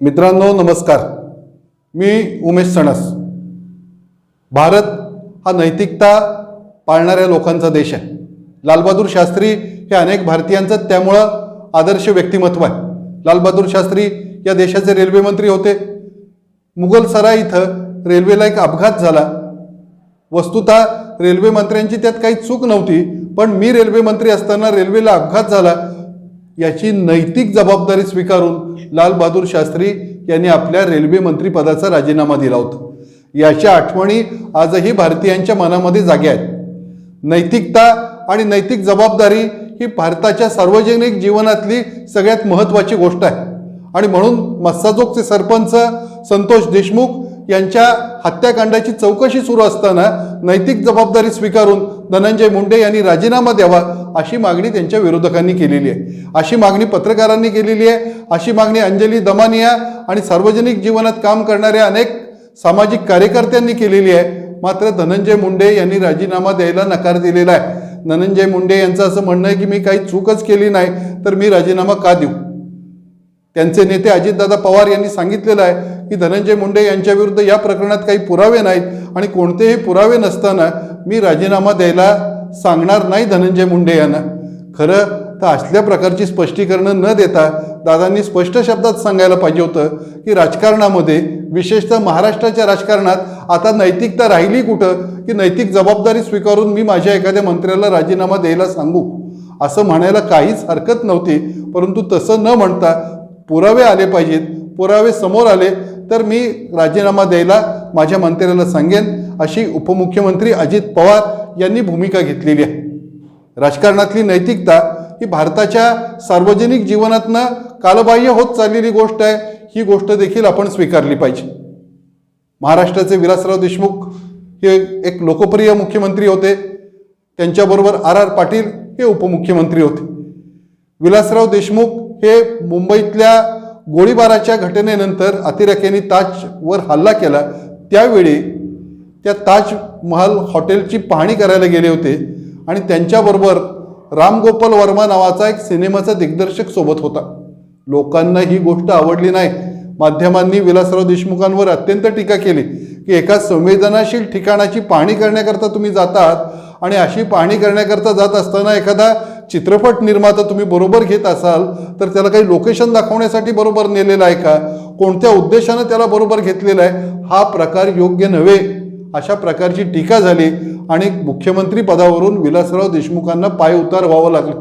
मित्रांनो नमस्कार. मी उमेश सणस. भारत हा नैतिकता पाळणाऱ्या लोकांचा देश आहे. लालबहादूर शास्त्री हे अनेक भारतीयांचं त्यामुळं आदर्श व्यक्तिमत्व आहे. लालबहादूर शास्त्री या देशाचे रेल्वे मंत्री होते. मुघलसराय इथं रेल्वेला एक अपघात झाला. वस्तुतः रेल्वे मंत्र्यांची त्यात काही चूक नव्हती पण मी रेल्वे मंत्री असताना रेल्वेला अपघात झाला. याची नैतिक जबाबदारी स्वीकारून लालबहादूर शास्त्री यांनी आपल्या रेल्वे मंत्रीपदाचा राजीनामा दिला होता. याच्या आठवणी आजही भारतीयांच्या मनामध्ये जाग्या आहेत. नैतिकता आणि नैतिक जबाबदारी ही भारताच्या सार्वजनिक जीवनातली सगळ्यात महत्त्वाची गोष्ट आहे. आणि म्हणून मस्साजोगचे सरपंच संतोष देशमुख यांच्या हत्याकांडाची चौकशी सुरू असताना नैतिक जबाबदारी स्वीकारून धनंजय मुंडे यांनी राजीनामा द्यावा अशी मागणी त्यांच्या विरोधकांनी केलेली आहे. अशी मागणी पत्रकारांनी केलेली आहे. अशी मागणी अंजली दमानिया आणि सार्वजनिक जीवनात काम करणाऱ्या अनेक सामाजिक कार्यकर्त्यांनी केलेली आहे. मात्र धनंजय मुंडे यांनी राजीनामा द्यायला नकार दिलेला आहे. धनंजय मुंडे यांचं असं म्हणणं आहे की मी काही चूकच केली नाही तर मी राजीनामा का देऊ? त्यांचे नेते अजितदादा पवार यांनी सांगितलेलं आहे की धनंजय मुंडे यांच्या विरुद्ध या प्रकरणात काही पुरावे नाहीत आणि कोणतेही पुरावे नसताना मी राजीनामा द्यायला सांगणार नाही धनंजय मुंडे यांना. खरं तर असल्या प्रकारची स्पष्टीकरणं न देता दादांनी स्पष्ट शब्दात सांगायला पाहिजे होतं की राजकारणामध्ये विशेषतः महाराष्ट्राच्या राजकारणात आता नैतिकता राहिली कुठं की नैतिक जबाबदारी स्वीकारून मी माझ्या एखाद्या मंत्र्याला राजीनामा द्यायला सांगू? असं म्हणायला काहीच हरकत नव्हती परंतु तसं न म्हणता पुरावे आले पाहिजेत पुरावे समोर आले तर मी राजीनामा द्यायला माझ्या मंत्र्याला सांगेन. अशी उपमुख्यमंत्री अजित पवार यांनी भूमिका घेतलेली आहे. राजकारणातली नैतिकता ही भारताच्या सार्वजनिक जीवनातनं कालबाह्य होत चाललेली गोष्ट आहे. ही गोष्ट देखील आपण स्वीकारली पाहिजे. महाराष्ट्राचे विलासराव देशमुख हे एक लोकप्रिय मुख्यमंत्री होते. त्यांच्याबरोबर आर आर पाटील हे उपमुख्यमंत्री होते. विलासराव देशमुख हे मुंबईतल्या गोळीबाराच्या घटनेनंतर अतिरेक्यांनी ताजवर हल्ला केला. त्यावेळी त्या ताजमहाल हॉटेलची पाहणी करायला गेले होते आणि त्यांच्याबरोबर रामगोपाल वर्मा नावाचा एक सिनेमाचा दिग्दर्शक सोबत होता. लोकांना ही गोष्ट आवडली नाही. माध्यमांनी विलासराव देशमुखांवर अत्यंत टीका केली की एका संवेदनाशील ठिकाणाची पाहणी करण्याकरता तुम्ही जातात आणि अशी पाहणी करण्याकरता जात असताना एखादा चित्रपट निर्माता तुम्ही बरोबर घेत असाल तर त्याला काही लोकेशन दाखवण्यासाठी बरोबर नेलेलं आहे का? कोणत्या उद्देशानं त्याला बरोबर घेतलेला आहे? हा प्रकार योग्य नव्हे. अशा प्रकारची टीका झाली आणि मुख्यमंत्री पदावरून विलासराव देशमुखांना पाय उतार व्हावं लागलं.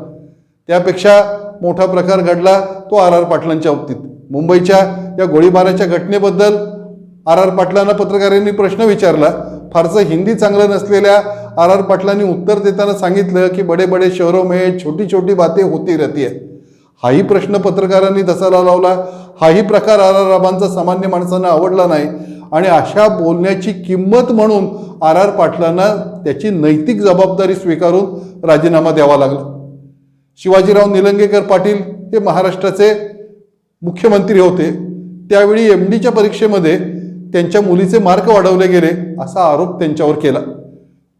त्यापेक्षा मोठा प्रकार घडला तो आर आर पाटलांच्या बाबतीत. मुंबईच्या या गोळीबाराच्या घटनेबद्दल आर आर पाटलांना पत्रकारांनी प्रश्न विचारला. फारसं हिंदी चांगलं नसलेल्या आर आर पाटलांनी उत्तर देताना सांगितलं की बडे बडे शहरों में छोटी छोटी बातें होती रहती है. हाही प्रश्न पत्रकारांनी दसाला लावला. हाही प्रकार आर आर राबांचा सामान्य माणसांना आवडला नाही. आणि अशा बोलण्याची किंमत म्हणून आर आर पाटलांना त्याची नैतिक जबाबदारी स्वीकारून राजीनामा द्यावा लागला. शिवाजीराव निलंगेकर पाटील हे महाराष्ट्राचे मुख्यमंत्री होते. त्यावेळी एम डीच्या परीक्षेमध्ये त्यांच्या मुलीचे मार्क वाढवले गेले असा आरोप त्यांच्यावर केला.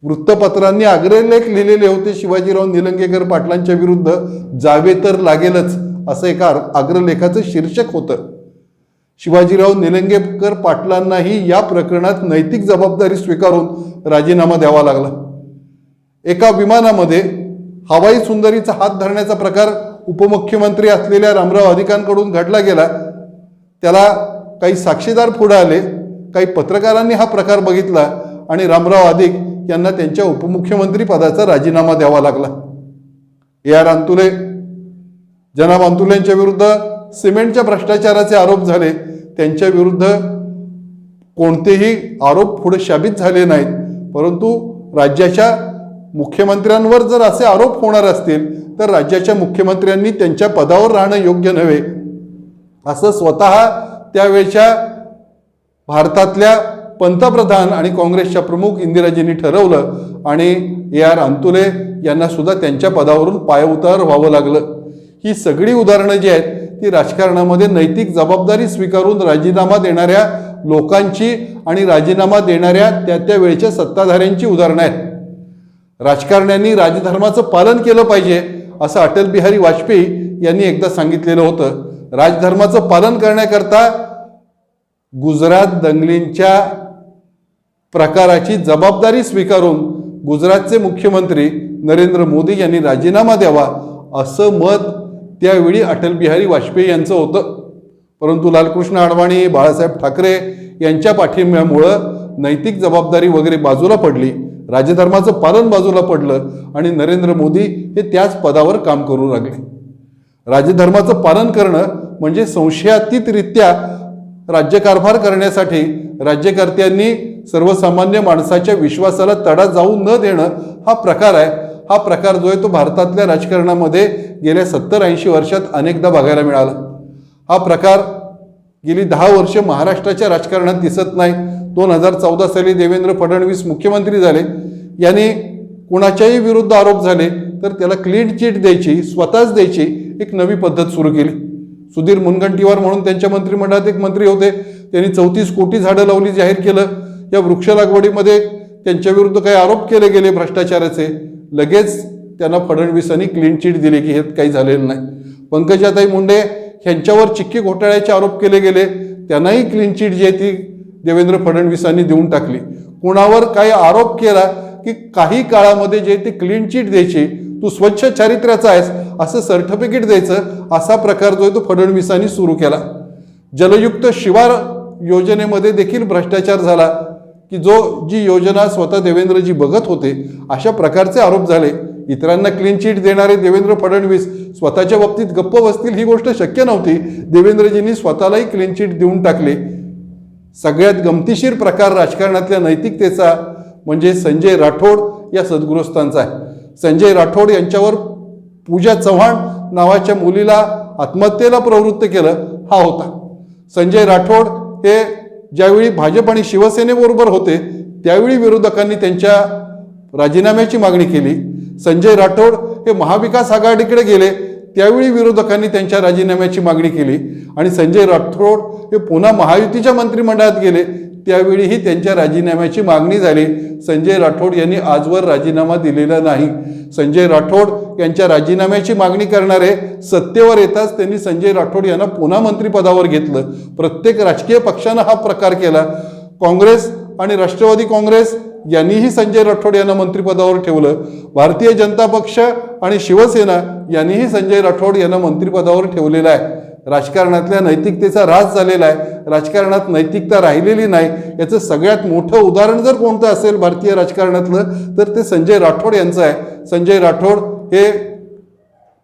वृत्तपत्रांनी अग्रलेख लिहिलेले होते शिवाजीराव निलंगेकर पाटलांच्या विरुद्ध. जावे तर लागेलच असं एका अग्रलेखाचं शीर्षक होतं. शिवाजीराव निलंगेकर पाटलांनाही या प्रकरणात नैतिक जबाबदारी स्वीकारून राजीनामा द्यावा लागला. एका विमानामध्ये हवाई सुंदरीचा हात धरण्याचा प्रकार उपमुख्यमंत्री असलेल्या रामराव अधिकांकडून घडला गेला. त्याला काही साक्षीदार पुढे आले काही पत्रकारांनी हा प्रकार बघितला आणि रामराव अधिक यांना त्यांच्या उपमुख्यमंत्री पदाचा राजीनामा द्यावा लागला. ए आर अंतुले जनाब अंतुलेंच्या विरुद्ध सिमेंटच्या भ्रष्टाचाराचे आरोप झाले. त्यांच्या विरुद्ध कोणतेही आरोप पुढे शाबित झाले नाहीत. परंतु राज्याच्या मुख्यमंत्र्यांवर जर असे आरोप होणार असतील तर राज्याच्या मुख्यमंत्र्यांनी त्यांच्या पदावर राहणं योग्य नव्हे. असं स्वतः त्यावेळच्या भारतातल्या पंतप्रधान आणि काँग्रेसच्या प्रमुख इंदिराजींनी ठरवलं आणि ए आर अंतुले यांना सुद्धा त्यांच्या पदावरून पायउतार व्हावं लागलं. ही सगळी उदाहरणं जी आहेत ती राजकारणामध्ये नैतिक जबाबदारी स्वीकारून राजीनामा देणाऱ्या लोकांची आणि राजीनामा देणाऱ्या त्या त्या वेळच्या सत्ताधाऱ्यांची उदाहरणं आहेत. राजकारण्यांनी राजधर्माचं पालन केलं पाहिजे असं अटल बिहारी वाजपेयी यांनी एकदा सांगितलेलं होतं. राजधर्माचं पालन करण्याकरता गुजरात दंगलींच्या प्रकाराची जबाबदारी स्वीकारून गुजरातचे मुख्यमंत्री नरेंद्र मोदी यांनी राजीनामा द्यावा असं मत त्यावेळी अटल बिहारी वाजपेयी यांचं होतं. परंतु लालकृष्ण अडवाणी बाळासाहेब ठाकरे यांच्या पाठिंब्यामुळं नैतिक जबाबदारी वगैरे बाजूला पडली राजधर्माचं पालन बाजूला पडलं आणि नरेंद्र मोदी हे त्याच पदावर काम करू लागले. राजधर्माचं पालन करणं म्हणजे संशयातीतरित्या राज्यकारभार करण्यासाठी राज्यकर्त्यांनी सर्वसामान्य माणसाच्या विश्वासाला तडा जाऊ न देणं हा प्रकार आहे. हा प्रकार जो आहे तो भारतातल्या राजकारणामध्ये गेल्या सत्तर ऐंशी वर्षात अनेकदा बघायला मिळाला. हा प्रकार गेली दहा वर्ष महाराष्ट्राच्या राजकारणात दिसत नाही. दोन हजार चौदा साली देवेंद्र फडणवीस मुख्यमंत्री झाले. यांनी कुणाच्याही विरुद्ध आरोप झाले तर त्याला क्लीन चिट द्यायची स्वतःच द्यायची एक नवी पद्धत सुरू केली. सुधीर मुनगंटीवार म्हणून त्यांच्या मंत्रिमंडळात एक मंत्री होते. त्यांनी चौतीस कोटी झाडं लावली जाहीर केलं. या वृक्ष लागवडीमध्ये त्यांच्या विरुद्ध काही आरोप केले गेले भ्रष्टाचाराचे. लगेच त्यांना फडणवीसांनी क्लीन चिट दिली की हे काही झालेलं नाही. पंकजाताई मुंडे ह्यांच्यावर चिक्की घोटाळ्याचे आरोप केले गेले. त्यांनाही क्लीन चिट जी आहे ती देवेंद्र फडणवीसांनी देऊन टाकली. कुणावर काही आरोप केला की काही काळामध्ये जे ते क्लीन चिट द्यायची तू स्वच्छ चारित्र्याचा आहेस असं सर्टिफिकेट द्यायचं असा प्रकार जो आहे तो फडणवीसांनी सुरू केला. जलयुक्त शिवार योजनेमध्ये देखील भ्रष्टाचार झाला की जो जी योजना स्वतः देवेंद्रजी बघत होते अशा प्रकारचे आरोप झाले. इतरांना क्लीन चिट देणारे देवेंद्र फडणवीस स्वतःच्या बाबतीत गप्प बसतील ही गोष्ट शक्य नव्हती. देवेंद्रजींनी स्वतःलाही क्लीन चिट देऊन टाकले. सगळ्यात गमतीशीर प्रकार राजकारणातल्या नैतिकतेचा म्हणजे संजय राठोड या सद्गृहस्थांचा आहे. संजय राठोड यांच्यावर पूजा चव्हाण नावाच्या मुलीला आत्महत्येला प्रवृत्त केलं हा होता. संजय राठोड हे ज्यावेळी भाजप आणि शिवसेनेबरोबर होते त्यावेळी विरोधकांनी त्यांच्या राजीनाम्याची मागणी केली. संजय राठोड हे महाविकास आघाडीकडे गेले त्यावेळी विरोधकांनी त्यांच्या राजीनाम्याची मागणी केली. आणि संजय राठोड हे पुन्हा महायुतीच्या मंत्रिमंडळात गेले त्यावेळीही त्यांच्या राजीनाम्याची मागणी झाली. संजय राठोड यांनी आजवर राजीनामा दिलेला नाही. संजय राठोड यांच्या राजीनाम्याची मागणी करणारे सत्तेवर येताच त्यांनी संजय राठोड यांना पुन्हा मंत्रिपदावर घेतलं. प्रत्येक राजकीय पक्षानं हा प्रकार केला. काँग्रेस आणि राष्ट्रवादी काँग्रेस यांनीही संजय राठोड यांना मंत्रिपदावर ठेवलं. भारतीय जनता पक्ष आणि शिवसेना यांनीही संजय राठोड यांना मंत्रिपदावर ठेवलेलं आहे. राजकारणातल्या नैतिकतेचा ऱ्हास झालेला आहे. राजकारणात नैतिकता राहिलेली नाही. याचं सगळ्यात मोठं उदाहरण जर कोणतं असेल भारतीय राजकारणातलं तर ते संजय राठोड यांचं आहे. संजय राठोड हे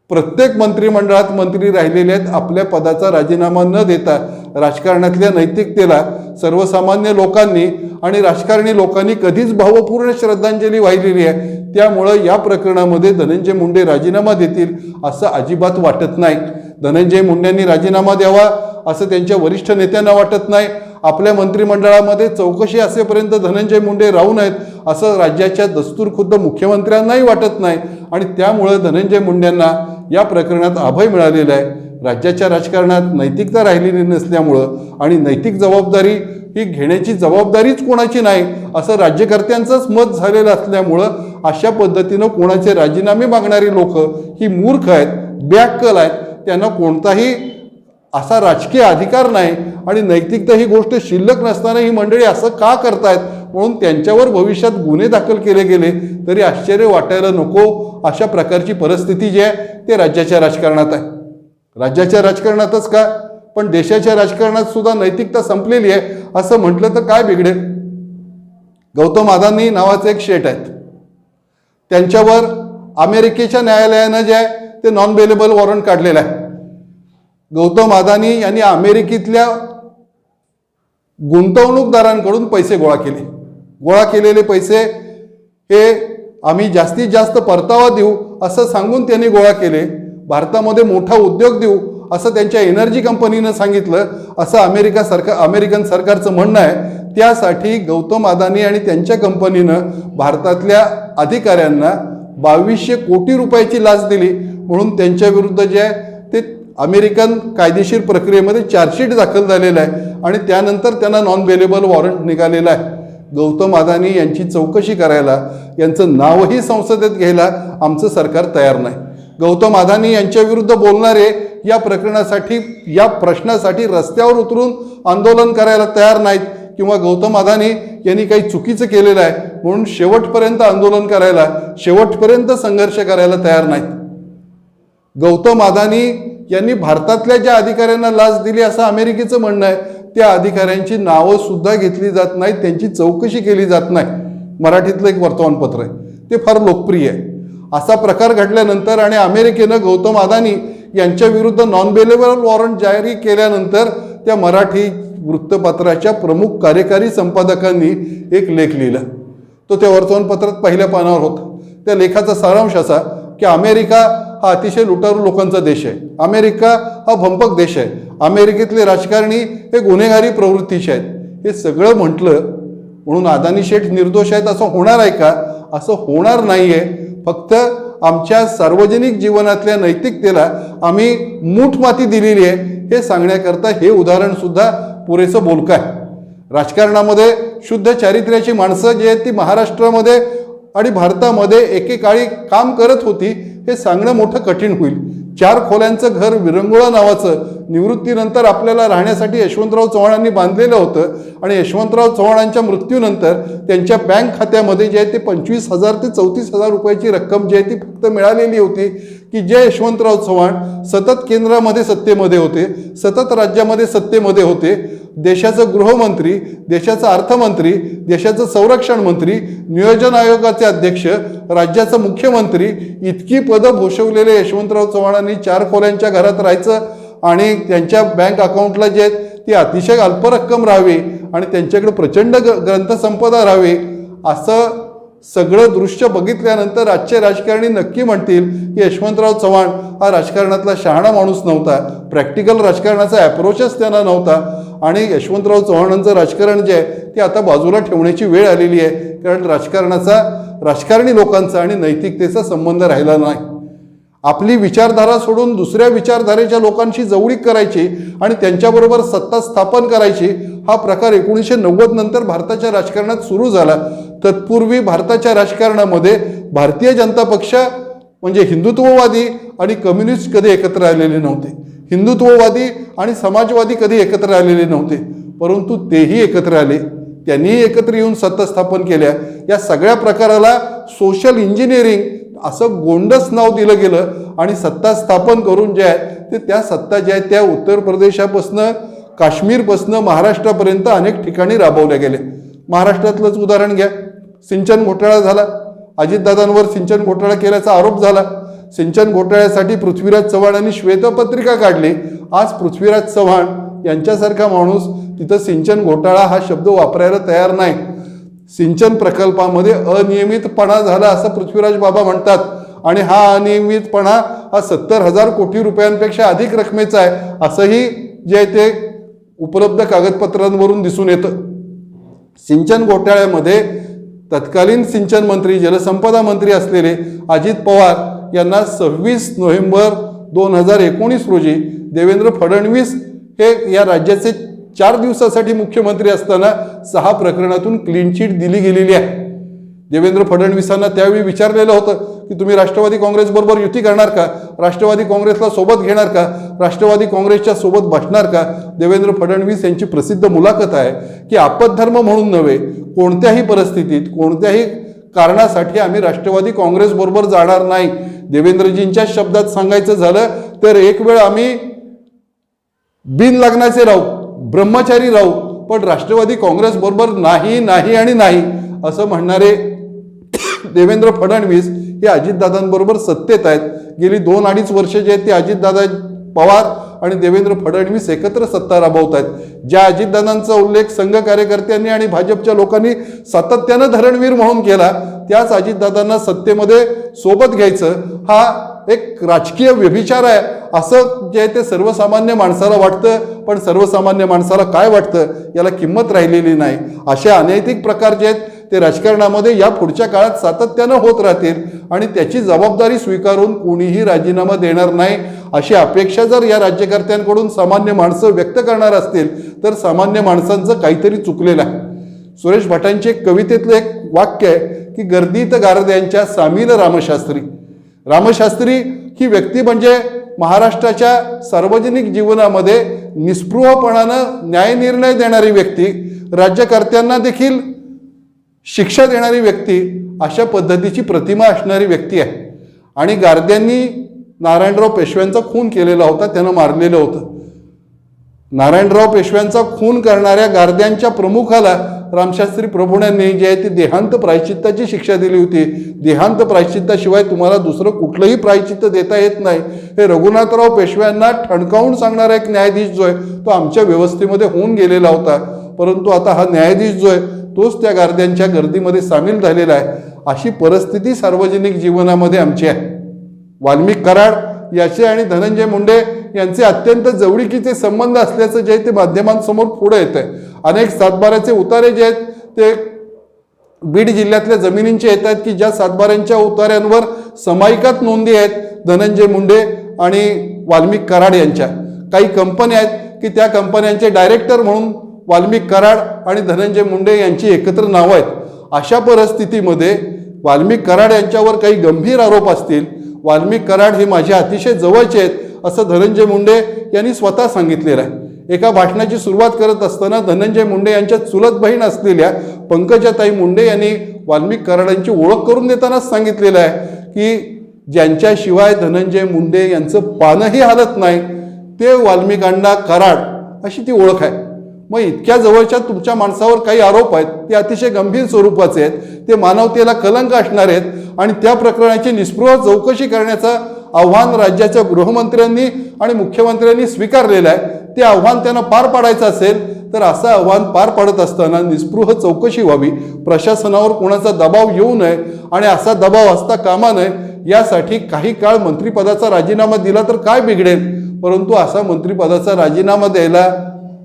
प्रत्येक मंत्रिमंडळात मंत्री राहिलेले आहेत. आपल्या पदाचा राजीनामा न देता राजकारणातल्या नैतिकतेला सर्वसामान्य लोकांनी आणि राजकारणी लोकांनी कधीच भावपूर्ण श्रद्धांजली वाहिलेली आहे. त्यामुळं या प्रकरणामध्ये धनंजय मुंडे राजीनामा देतील असं अजिबात वाटत नाही. धनंजय मुंडेंनी राजीनामा द्यावा असं त्यांच्या वरिष्ठ नेत्यांना वाटत नाही. आपल्या मंत्रिमंडळामध्ये चौकशी असेपर्यंत धनंजय मुंडे राहू नयेत असं राज्याच्या दस्तूर खुद्द मुख्यमंत्र्यांनाही वाटत नाही. आणि त्यामुळं धनंजय मुंडेंना या प्रकरणात अभय मिळालेलं आहे. राज्याच्या राजकारणात नैतिकता राहिलेली नसल्यामुळं आणि नैतिक जबाबदारी ही घेण्याची जबाबदारीच कोणाची नाही असं राज्यकर्त्यांचंच मत झालेलं असल्यामुळं अशा पद्धतीनं कोणाचे राजीनामे मागणारी लोक ही मूर्ख आहेत बॅकल आहेत. त्यांना कोणताही असा राजकीय अधिकार नाही आणि नैतिकता ही गोष्ट शिल्लक नसताना ही मंडळी असं का करतायत म्हणून त्यांच्यावर भविष्यात गुन्हे दाखल केले गेले तरी आश्चर्य वाटायला नको. अशा प्रकारची परिस्थिती जी आहे ते राज्याच्या राजकारणात आहे. राज्याच्या राजकारणातच का? पण देशाच्या राजकारणात सुद्धा नैतिकता संपलेली आहे असं म्हटलं तर काय बिघडेल? गौतम अदानी नावाचे एक शेट आहेत. त्यांच्यावर अमेरिकेच्या न्यायालयानं जे आहे ते नॉन बेलेबल वॉरंट काढलेलं आहे. गौतम अदानी यांनी अमेरिकेतल्या गुंतवणूकदारांकडून पैसे गोळा केले. गोळा केलेले पैसे हे आम्ही जास्तीत जास्त परतावा देऊ असं सांगून त्यांनी गोळा केले. भारतामध्ये मोठा उद्योग देऊ असं त्यांच्या एनर्जी कंपनीनं सांगितलं असं अमेरिका सरकार अमेरिकन सरकारचं म्हणणं आहे. त्यासाठी गौतम अदानी आणि त्यांच्या कंपनीनं भारतातल्या अधिकाऱ्यांना बावीसशे कोटी रुपयाची लाच दिली. म्हणून त्यांच्या विरुद्ध जे आहे ते अमेरिकन कायदेशीर प्रक्रियेमध्ये चार्जशीट दाखल झालेलं आहे आणि त्यानंतर त्यांना नॉन बेलेबल वॉरंट निघालेला आहे. गौतम अदानी यांची चौकशी करायला यांचं नावही संसदेत घ्यायला आमचं सरकार तयार नाही. गौतम अदानी यांच्याविरुद्ध बोलणारे या प्रकरणासाठी या प्रश्नासाठी रस्त्यावर उतरून आंदोलन करायला तयार नाहीत किंवा गौतम अदानी यांनी काही चुकीचं केलेलं आहे म्हणून शेवटपर्यंत आंदोलन करायला शेवटपर्यंत संघर्ष करायला तयार नाहीत. गौतम अदानी यांनी भारतातल्या ज्या अधिकाऱ्यांना लाच दिली असं अमेरिकेचं म्हणणं आहे त्या अधिकाऱ्यांची नावं सुद्धा घेतली जात नाहीत त्यांची चौकशी केली जात नाही. मराठीतलं एक वर्तमानपत्र आहे. ते फार लोकप्रिय आहे. असा प्रकार घडल्यानंतर आणि अमेरिकेनं गौतम अदानी यांच्या विरुद्ध नॉन बेलेबल वॉरंट जारी केल्यानंतर त्या मराठी वृत्तपत्राच्या प्रमुख कार्यकारी संपादकांनी एक लेख लिहिला. तो त्या वर्तमानपत्रात पहिल्या पानावर होता. त्या लेखाचा सारांश असा की अमेरिका हा अतिशय लुटारू लोकांचा देश आहे. अमेरिका हा भंपक देश आहे. अमेरिकेतले राजकारणी हे गुन्हेगारी प्रवृत्तीचे आहेत. हे सगळं म्हटलं म्हणून अदानी शेठ निर्दोष आहेत असं होणार आहे का? असं होणार नाही आहे फक्त आमच्या सार्वजनिक जीवनातल्या नैतिकतेला आम्ही मूठ माती दिलेली आहे. हे सांगण्याकरता हे उदाहरण सुद्धा पुरेसं बोलकं आहे. राजकारणामध्ये शुद्ध चारित्र्याची माणसं जी आहेत ती महाराष्ट्रामध्ये आणि भारतामध्ये एकेकाळी काम करत होती. हे सांगणं मोठं कठीण होईल. चार खोल्यांचं घर विरंगुळा नावाचं निवृत्तीनंतर आपल्याला राहण्यासाठी यशवंतराव चव्हाणांनी बांधलेलं होतं आणि यशवंतराव चव्हाणांच्या मृत्यूनंतर त्यांच्या बँक खात्यामध्ये जे आहे ते पंचवीस हजार ते चौतीस हजार रुपयाची रक्कम जी आहे ती फक्त मिळालेली होती की जे यशवंतराव चव्हाण सतत केंद्रामध्ये सत्तेमध्ये होते सतत राज्यामध्ये सत्तेमध्ये होते. देशाचं गृहमंत्री देशाचा अर्थमंत्री देशाचं संरक्षण मंत्री नियोजन आयोगाचे अध्यक्ष राज्याचं मुख्यमंत्री इतकी पदं भूषवलेले यशवंतराव चव्हाणांनी चार खोल्यांच्या घरात राहायचं. आणि त्यांच्या बँक अकाउंटला जे आहेत ती अतिशय अल्प रक्कम राहावी आणि त्यांच्याकडे प्रचंड ग ग्रंथसंपदा राहावी. असं सगळं दृश्य बघितल्यानंतर आजचे राजकारणी नक्की म्हणतील की यशवंतराव चव्हाण हा राजकारणातला शहाणा माणूस नव्हता. प्रॅक्टिकल राजकारणाचा ॲप्रोचच त्यांना नव्हता. आणि यशवंतराव चव्हाणांचं राजकारण जे आहे ते आता बाजूला ठेवण्याची वेळ आलेली आहे. कारण राजकारणाचा राजकारणी लोकांचा आणि नैतिकतेचा संबंध राहिला नाही. आपली विचारधारा सोडून दुसऱ्या विचारधारेच्या लोकांशी जवळीक करायची आणि त्यांच्याबरोबर सत्ता स्थापन करायची हा प्रकार एकोणीसशे नव्वद नंतर भारताच्या राजकारणात सुरू झाला. तत्पूर्वी भारताच्या राजकारणामध्ये भारतीय जनता पक्ष म्हणजे हिंदुत्ववादी आणि कम्युनिस्ट कधी एकत्र आलेले नव्हते. हिंदुत्ववादी आणि समाजवादी कधी एकत्र आलेले नव्हते. परंतु तेही एकत्र आले. त्यांनीही एकत्र येऊन सत्ता स्थापन केल्या. या सगळ्या प्रकाराला सोशल इंजिनिअरिंग असं गोंडस नाव दिलं गेलं आणि सत्ता स्थापन करून जे आहे ते त्या सत्ता ज्या आहेत त्या उत्तर प्रदेशापासनं काश्मीरपासनं महाराष्ट्रापर्यंत अनेक ठिकाणी राबवल्या गेल्या महाराष्ट्रातलंच उदाहरण घ्या. सिंचन घोटाळा झाला. अजितदादांवर सिंचन घोटाळा केल्याचा आरोप झाला. सिंचन घोटाळ्यासाठी पृथ्वीराज चव्हाण यांनी श्वेतपत्रिका काढली. आज पृथ्वीराज चव्हाण यांच्यासारखा माणूस तिथं सिंचन घोटाळा हा शब्द वापरायला तयार नाही. सिंचन प्रकल्पामध्ये अनियमितपणा झाला असं पृथ्वीराज बाबा म्हणतात. आणि हा अनियमितपणा हा सत्तर हजार कोटी रुपयांपेक्षा अधिक रकमेचा आहे असंही जे आहे ते उपलब्ध कागदपत्रांवरून दिसून येतं. सिंचन घोटाळ्यामध्ये तत्कालीन सिंचन मंत्री जलसंपदा मंत्री असलेले अजित पवार यांना सव्वीस नोव्हेंबर दोन हजार एकोणीस रोजी देवेंद्र फडणवीस हे या राज्याचे चार दिवसासाठी मुख्यमंत्री असताना सहा प्रकरणातून क्लीन चिट दिली गेलेली आहे. देवेंद्र फडणवीसांना त्यावेळी विचारलेलं होतं की तुम्ही राष्ट्रवादी काँग्रेसबरोबर युती करणार का? राष्ट्रवादी काँग्रेसला सोबत घेणार का? राष्ट्रवादी काँग्रेसच्या सोबत बसणार का? देवेंद्र फडणवीस यांची प्रसिद्ध मुलाखत आहे की आपद्धर्म म्हणून नव्हे कोणत्याही परिस्थितीत कोणत्याही कारणासाठी आम्ही राष्ट्रवादी काँग्रेसबरोबर जाणार नाही. देवेंद्रजींच्या शब्दात सांगायचं झालं तर एक वेळ आम्ही बिन लग्नाचे राहू. ब्रह्मचारी राहू पण राष्ट्रवादी काँग्रेस बरोबर नाही नाही आणि नाही असं म्हणणारे देवेंद्र फडणवीस हे अजितदादांबरोबर सत्तेत आहेत. गेली दोन अडीच वर्ष जे आहेत ते अजितदादा पवार आणि देवेंद्र फडणवीस एकत्र सत्ता राबवत आहेत ज्या अजितदादांचा उल्लेख संघ कार्यकर्त्यांनी आणि भाजपच्या लोकांनी सातत्यानं धरणवीर म्हणून केला त्याच अजितदादांना सत्तेमध्ये सोबत घ्यायचं हा एक राजकीय व्यभिचार आहे. असं जे आहे ते सर्वसामान्य माणसाला वाटतं पण सर्वसामान्य माणसाला काय वाटतं याला किंमत राहिलेली नाही. असे अनैतिक प्रकार जे आहेत ते राजकारणामध्ये या पुढच्या काळात सातत्यानं होत राहतील आणि त्याची जबाबदारी स्वीकारून कोणीही राजीनामा देणार नाही. अशी अपेक्षा जर या राज्यकर्त्यांकडून सामान्य माणसं व्यक्त करणार असतील तर सामान्य माणसांचं काहीतरी चुकलेलं आहे. सुरेश भटांचे एक कवितेतलं एक वाक्य आहे की गर्दीत गारद्यांच्या सामील रामशास्त्री. रामशास्त्री ही व्यक्ती म्हणजे महाराष्ट्राच्या सार्वजनिक जीवनामध्ये निस्पृहपणानं न्यायनिर्णय देणारी व्यक्ती राज्यकर्त्यांना देखील शिक्षा देणारी व्यक्ती अशा पद्धतीची प्रतिमा असणारी व्यक्ती आहे. आणि गार्द्यांनी नारायणराव पेशव्यांचा खून केलेला होता त्यानं मारलेलं होतं. नारायणराव पेशव्यांचा खून करणाऱ्या गार्द्यांच्या प्रमुखाला रामशास्त्री प्रभूण्यांनी जे आहे ती देहांत प्रायश्चित्ताची शिक्षा दिली होती. देहांत प्रायश्चित्ताशिवाय तुम्हाला दुसरं कुठलंही प्रायश्चित्त देता येत नाही. हे रघुनाथराव पेशव्यांना ठणकावून सांगणारा एक न्यायाधीश जो आहे तो आमच्या व्यवस्थेमध्ये होऊन गेलेला होता. परंतु आता हा न्यायाधीश जो आहे तोच त्या गार्द्यांच्या गर्दीमध्ये सामील झालेला आहे. अशी परिस्थिती सार्वजनिक जीवनामध्ये आमची आहे. वाल्मिक कराड याचे आणि धनंजय मुंडे यांचे अत्यंत जवळीकीचे संबंध असल्याचं जे आहे ते माध्यमांसमोर पुढे येत आहे अनेक सातबाऱ्याचे उतारे जे आहेत ते बीड जिल्ह्यातल्या जमिनींचे येत आहेत की ज्या सातबाऱ्यांच्या उतार्यांवर समायिकात नोंदी आहेत धनंजय मुंडे आणि वाल्मिक कराड यांच्या. काही कंपन्या आहेत की त्या कंपन्यांचे डायरेक्टर म्हणून वाल्मिक कराड आणि धनंजय मुंडे यांची एकत्र नावं आहेत. अशा परिस्थितीमध्ये वाल्मिक कराड यांच्यावर काही गंभीर आरोप असतील वाल्मिक कराड हे माझ्या अतिशय जवळचे आहेत असं धनंजय मुंडे यांनी स्वतः सांगितलेलं आहे. एका भाषणाची सुरुवात करत असताना धनंजय मुंडे यांच्या चुलत बहीण असलेल्या पंकजाताई मुंडे यांनी वाल्मिक कराडांची ओळख करून देतानाच सांगितलेलं आहे की ज्यांच्याशिवाय धनंजय मुंडे यांचं पानही हालत नाही ते वाल्मिकांना कराड अशी ती ओळख आहे. मग इतक्या जवळच्या तुमच्या माणसावर काही आरोप आहेत ते अतिशय गंभीर स्वरूपाचे आहेत ते मानवतेला कलंक असणार आहेत आणि त्या प्रकरणाची निष्प्रह चौकशी करण्याचं आव्हान राज्याच्या गृहमंत्र्यांनी आणि मुख्यमंत्र्यांनी स्वीकारलेलं आहे. ते आव्हान त्यांना पार पाडायचं असेल तर असं आव्हान पार पाडत असताना निस्पृह चौकशी व्हावी प्रशासनावर कोणाचा दबाव येऊ नये आणि असा दबाव असता कामा नये यासाठी काही काळ मंत्रिपदाचा राजीनामा दिला तर काय बिघडेल? परंतु असा मंत्रिपदाचा राजीनामा द्यायला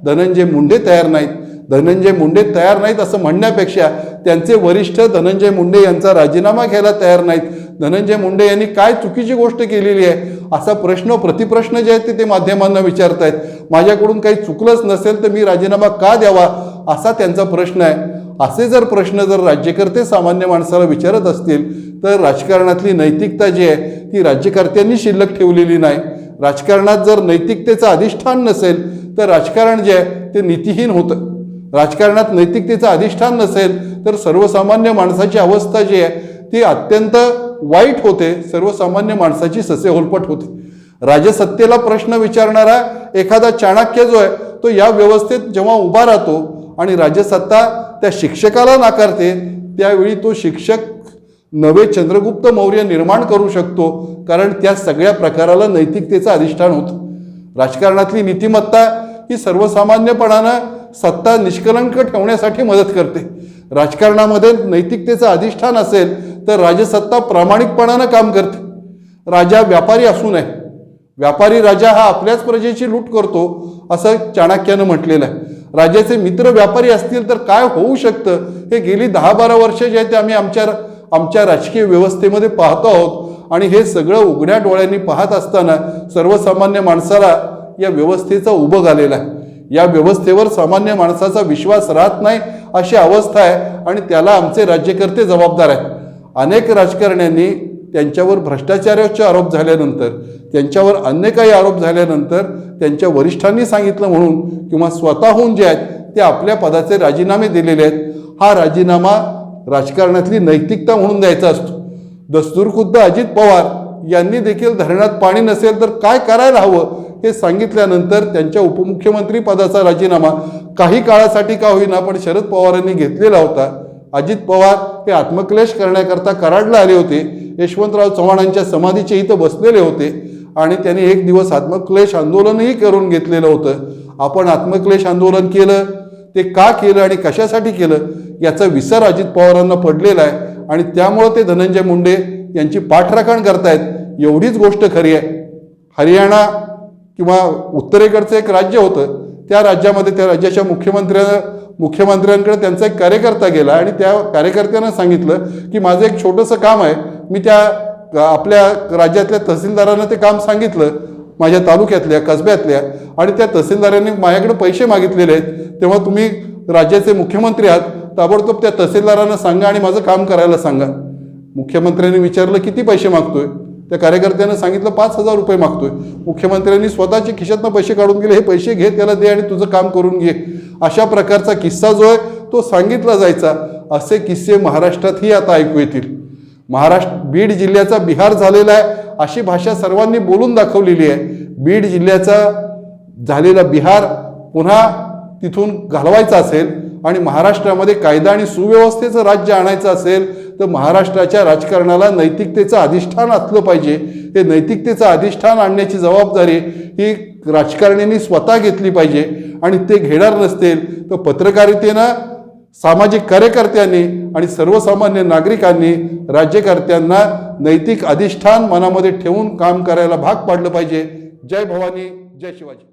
धनंजय मुंडे तयार नाहीत. धनंजय मुंडे तयार नाहीत असं म्हणण्यापेक्षा त्यांचे वरिष्ठ धनंजय मुंडे यांचा राजीनामा घ्यायला तयार नाहीत. धनंजय मुंडे यांनी काय चुकीची गोष्ट केलेली आहे? असा प्रश्न प्रतिप्रश्न जे आहेत ते ते माध्यमांना आहेत माझ्याकडून काही चुकलंच नसेल तर मी राजीनामा का द्यावा? असा त्यांचा प्रश्न आहे. असे जर प्रश्न जर राज्यकर्ते सामान्य माणसाला विचारत असतील तर राजकारणातली नैतिकता जी आहे ती राज्यकर्त्यांनी शिल्लक ठेवलेली नाही. राजकारणात जर नैतिकतेचं अधिष्ठान नसेल तर राजकारण जे आहे ते नीतिहीन होतं. राजकारणात नैतिकतेचं अधिष्ठान नसेल तर सर्वसामान्य माणसाची अवस्था जी आहे ती अत्यंत वाईट होते. सर्वसामान्य माणसाची ससेहोलपट होते. राजसत्तेला प्रश्न विचारणारा एखादा चाणक्य जो आहे तो या व्यवस्थेत जेव्हा उभा राहतो आणि राजसत्ता त्या शिक्षकाला नाकारते त्यावेळी तो शिक्षक नवे चंद्रगुप्त मौर्य निर्माण करू शकतो कारण त्या सगळ्या प्रकाराला नैतिकतेचं अधिष्ठान होतं. राजकारणातली नीतिमत्ता ही सर्वसामान्यपणानं सत्ता निष्कलंक ठेवण्यासाठी मदत करते. राजकारणामध्ये नैतिकतेचं अधिष्ठान असेल तर राजसत्ता प्रामाणिकपणानं काम करते. राजा व्यापारी असू नये. व्यापारी राजा हा आपल्याच प्रजेची लूट करतो असं चाणक्यानं म्हटलेलं आहे. राजाचे मित्र व्यापारी असतील तर काय होऊ शकतं? हे गेली दहा बारा वर्ष जे आहे ते आम्ही आमच्या आमच्या राजकीय व्यवस्थेमध्ये पाहतो आहोत. आणि हे सगळं उघड्या डोळ्यांनी पाहत असताना सर्वसामान्य माणसाला या व्यवस्थेचा उभं आलेला आहे. या व्यवस्थेवर सामान्य माणसाचा विश्वास राहत नाही अशी अवस्था आहे आणि त्याला आमचे राज्यकर्ते जबाबदार आहेत. अनेक राजकारण्यांनी त्यांच्यावर भ्रष्टाचाराचे आरोप झाल्यानंतर त्यांच्यावर अन्य काही आरोप झाल्यानंतर त्यांच्या वरिष्ठांनी सांगितलं म्हणून किंवा स्वतःहून जे आहेत ते आपल्या पदाचे राजीनामे दिलेले आहेत. हा राजीनामा राजकारणातली नैतिकता म्हणून द्यायचा असतो. दस्तूरखुद्द अजित पवार यांनी देखील धरणात पाणी नसेल तर काय करायला हवं हे सांगितल्यानंतर त्यांच्या उपमुख्यमंत्री पदाचा राजीनामा काही काळासाठी का होईना पण शरद पवारांनी घेतलेला होता. अजित पवार हे आत्मक्लेश करण्याकरता कराडला आले होते. यशवंतराव चव्हाणांच्या समाधीचे इथं बसलेले होते आणि त्यांनी एक दिवस आत्मक्लेश आंदोलनही करून घेतलेलं होतं. आपण आत्मक्लेश आंदोलन केलं? ते का केलं आणि कशासाठी केलं? याचा विसर अजित पवारांना पडलेला आहे. आणि त्यामुळं ते धनंजय मुंडे यांची पाठराखण करतायत. एवढीच गोष्ट खरी आहे. हरियाणा किंवा उत्तरेकडचं एक राज्य होतं. त्या राज्यामध्ये त्या राज्याच्या मुख्यमंत्र्या मुख्यमंत्र्यांकडे त्यांचा एक कार्यकर्ता गेला आणि त्या कार्यकर्त्यानं सांगितलं की माझं एक छोटंसं काम आहे. मी त्या आपल्या राज्यातल्या तहसीलदारांना ते काम सांगितलं. माझ्या तालुक्यातल्या कसब्यातल्या. आणि त्या तहसीलदारांनी माझ्याकडे पैसे मागितलेले आहेत. तेव्हा तुम्ही राज्याचे मुख्यमंत्री आहात. ताबडतोब त्या तहसीलदारांना सांगा आणि माझं काम करायला सांगा. मुख्यमंत्र्यांनी विचारलं किती पैसे मागतोय? त्या कार्यकर्त्यानं सांगितलं पाच हजार रुपये मागतोय. मुख्यमंत्र्यांनी स्वतःचे खिशातनं पैसे काढून गेले हे पैसे घे त्याला दे आणि तुझं काम करून घे. अशा प्रकारचा किस्सा जो आहे तो सांगितला जायचा. असे किस्से महाराष्ट्रातही आता ऐकू येतील. महाराष्ट्र बीड जिल्ह्याचा बिहार झालेला आहे अशी भाषा सर्वांनी बोलून दाखवलेली आहे. बीड जिल्ह्याचा झालेला बिहार पुन्हा तिथून घालवायचा असेल आणि महाराष्ट्रामध्ये कायदा आणि सुव्यवस्थेचं राज्य आणायचं असेल तर महाराष्ट्राच्या राजकारणाला नैतिकतेचं अधिष्ठान असलं पाहिजे. हे नैतिकतेचं अधिष्ठान आणण्याची जबाबदारी ही राजकारण्यांनी स्वतः घेतली पाहिजे. आणि ते घेणार नसतील तर पत्रकारितेनं सामाजिक कार्यकर्त्यांनी आणि सर्वसामान्य नागरिकांनी राज्यकर्त्यांना नैतिक अधिष्ठान मनामध्ये ठेवून काम करायला भाग पाडलं पाहिजे. जय भवानी जय शिवाजी.